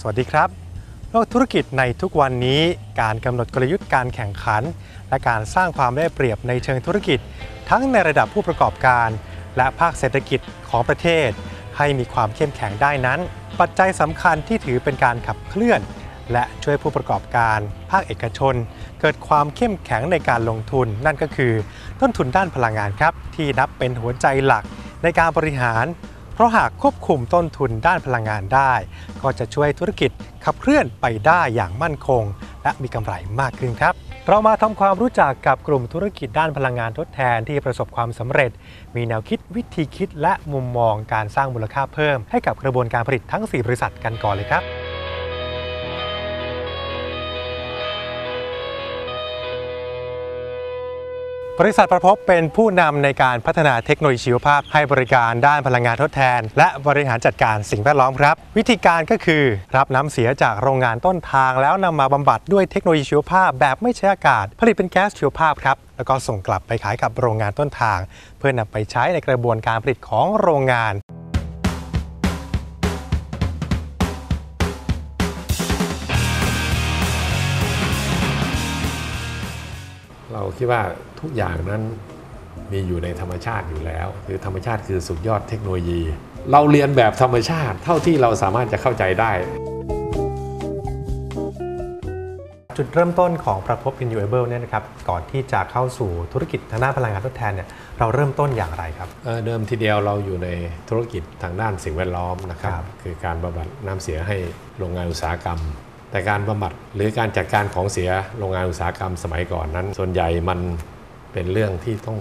สวัสดีครับ โลกธุรกิจในทุกวันนี้การกำหนดกลยุทธ์การแข่งขัน และการสร้างความได้เปรียบในเชิงธุรกิจ ทั้งในระดับผู้ประกอบการ และภาคเศรษฐกิจของประเทศ ให้มีความเข้มแข็งได้นั้น ปัจจัยสำคัญที่ถือเป็นการขับเคลื่อน และช่วยผู้ประกอบการ ภาคเอกชน เกิดความเข้มแข็งในการลงทุน นั่นก็คือ ต้นทุนด้านพลังงานครับที่นับเป็นหัวใจหลักในการบริหาร เพราะหากควบคุมต้นทุนด้านพลังงานได้ ก็จะช่วยธุรกิจขับเคลื่อนไปได้อย่างมั่นคง และมีกำไรมากขึ้นครับ เรามาทำความรู้จักกับกลุ่มธุรกิจด้านพลังงานทดแทนที่ประสบความสำเร็จ มีแนวคิดวิธีคิดและมุมมองการสร้างมูลค่าเพิ่ม ให้กับกระบวนการผลิตทั้ง 4 บริษัทกันก่อนเลยครับ บริษัทประพบเป็นผู้นำในการพัฒนาเทคโนโลยีชีวภาพให้บริการด้านพลังงานทดแทน และบริหารจัดการสิ่งแวดล้อมครับ วิธีการก็คือ รับน้ำเสียจากโรงงานต้นทาง แล้วนำมาบำบัดด้วยเทคโนโลยีชีวภาพแบบไม่ใช้อากาศ ผลิตเป็นแก๊สชีวภาพครับแล้วก็ส่งกลับไปขายกับโรงงานต้นทาง เพื่อนำไปใช้ในกระบวนการผลิตของโรงงาน เราคิดว่าทุกอย่างนั้นมีอยู่ในธรรมชาติอยู่แล้ว คือธรรมชาติคือสุดยอดเทคโนโลยี เราเรียนแบบธรรมชาติเท่าที่เราสามารถจะเข้าใจได้ จุดเริ่มต้นของประพบ Renewable เนี่ยนะครับก่อนที่จะเข้าสู่ธุรกิจทางด้านพลังงานทดแทนเนี่ยเราเริ่มต้นอย่างไรครับเอ่อเดิมทีเดียวเราอยู่ในธุรกิจทางด้านสิ่งแวดล้อมนะครับครับคือการบำบัดน้ำเสียให้โรงงานอุตสาหกรรม แต่การบำบัดหรือการจัดการของเสียโรงงานอุตสาหกรรมสมัยก่อนนั้น ส่วนใหญ่มันเป็นเรื่องที่ต้อง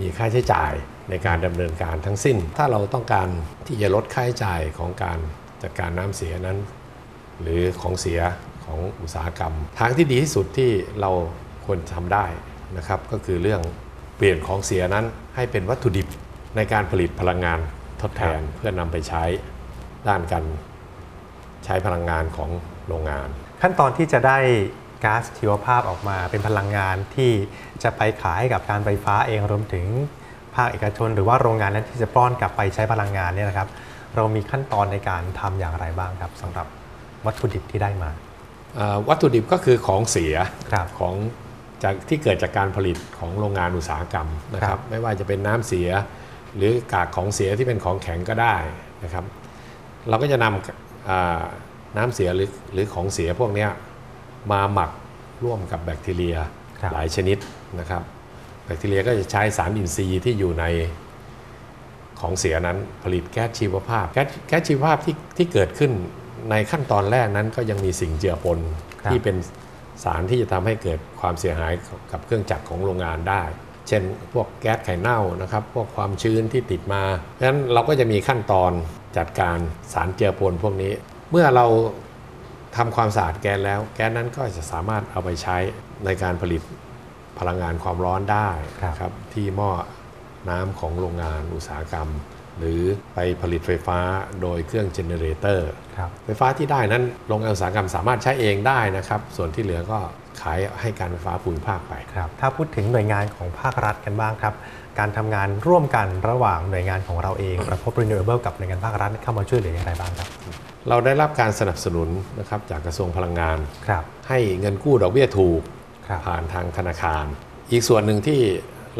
มีค่าใช้จ่ายในการดำเนินการทั้งสิ้น ถ้าเราต้องการที่จะลดค่าใช้จ่ายของการจัดการน้ำเสียนั้น หรือของเสียของอุตสาหกรรม ทางที่ดีที่สุดที่เราควรทำได้นะครับ ก็คือเรื่องเปลี่ยนของเสียนั้นให้เป็นวัตถุดิบในการผลิตพลังงานทดแทนเพื่อนำไปใช้ด้านการ ใช้พลังงานของโรงงาน ขั้นตอนที่จะได้ก๊าซชีวภาพออกมาเป็นพลังงานที่จะไปขายให้กับการไฟฟ้าเองรวมถึงภาคเอกชน หรือว่าโรงงานนั้นที่จะป้อนกลับไปใช้พลังงานเนี่ยนะครับ เรามีขั้นตอนในการทำอย่างไรบ้างครับสำหรับวัตถุดิบที่ได้มาอ่าวัตถุดิบก็คือของเสียครับของจากที่เกิดจากการผลิตของโรงงานอุตสาหกรรมนะคครัรับบไม่ว่าจะเป็นน้ำเสีย หรือกากของเสียที่เป็นของแข็งก็ได้นะครับ เราก็จะนำอ่า น้ำเสียหรือหรือของเสียพวกเนี้ยมาหมักร่วมกับแบคทีเรียครับหลายชนิดนะครับ แบคทีเรียก็จะใช้สารอินทรีย์ที่อยู่ในของเสียนั้นผลิตแก๊สชีวภาพ แก๊สแก๊สชีวภาพที่ที่เกิดขึ้นในขั้นตอนแรกนั้นก็ยังมีสิ่งเจือปนครับที่เป็นสารที่จะทำให้เกิดความเสียหายกับเครื่องจักรของโรงงานได้ เช่น พวกแก๊สไข่เน่านะครับ พวกความชื้นที่ติดมา เพราะฉะนั้นเราก็จะมีขั้นตอน จัดการสารเจือปนพวกนี้ เมื่อเราทำความสะอาดแก๊สแล้ว แก๊สนั้นก็จะสามารถเอาไปใช้ในการผลิตพลังงานความร้อนได้ครับครับที่หม้อน้ำของโรงงานอุตสาหกรรม หรือไปผลิตไฟฟ้าโดยเครื่องเจเนเรเตอร์ครับไฟฟ้าที่ได้นั้นโรงงานอุตสาหกรรมสามารถใช้เองได้นะครับ ส่วนที่เหลือก็ขายให้การไฟฟ้าภูมิภาคไปครับถ้าพูดถึงหน่วยงานของภาครัฐกันบ้างครับการทำงานร่วมกันระหว่างหน่วยงานของเราเองประพบ Renewable กับหน่วยงานภาครัฐเข้ามาช่วยเหลืออย่างไรบ้างครับ เราได้รับการสนับสนุนนะครับจากกระทรวงพลังงานครับให้เงินกู้ดอกเบี้ยถูกครับผ่านทางธนาคาร อีกส่วนหนึ่งที่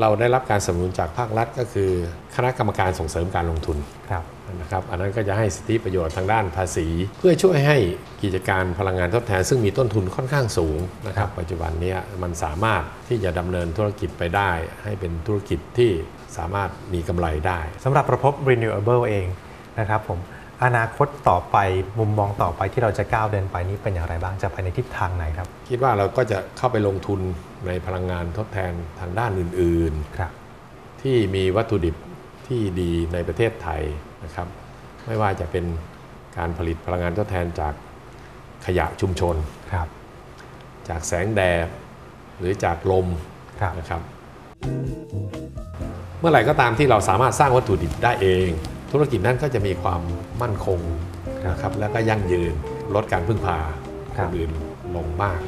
เราได้รับการสนับสนุนจากภาครัฐก็คือ คณะกรรมการส่งเสริมการลงทุนครับนะครับอันนั้นก็จะให้สิทธิประโยชน์ทางด้านภาษี เพื่อช่วยให้กิจการพลังงานทดแทน ซึ่งมีต้นทุนค่อนข้างสูงนะครับ ปัจจุบันเนี้มันสามารถที่จะดำเนินธุรกิจไปได้ ให้เป็นธุรกิจที่สามารถมีกำไรได้สำหรับประพบ Renewable เองนะครับผม อนาคตต่อไปมุมมองต่อไปที่เราจะก้าวเดินไปนี้เป็นอย่างไรบ้างจะไปในทิศทางไหนครับ คิดว่าเราก็จะเข้าไปลงทุนในพลังงานทดแทนทางด้านอื่นครับๆที่มีวัตถุดิบที่ดีในประเทศไทยนะครับ ไม่ว่าจะเป็นการผลิตพลังงานทดแทนจากขยะชุมชนครับ จากแสงแดดหรือจากลมครับนะครับ เมื่อไหร่ก็ตามที่เราสามารถสร้างวัตถุดิบได้เอง ธุรกิจนั้นก็จะมีความมั่นคงนะครับแล้วก็ยั่งยืนลดการพึ่งพาครัคบนอื่นลงมาก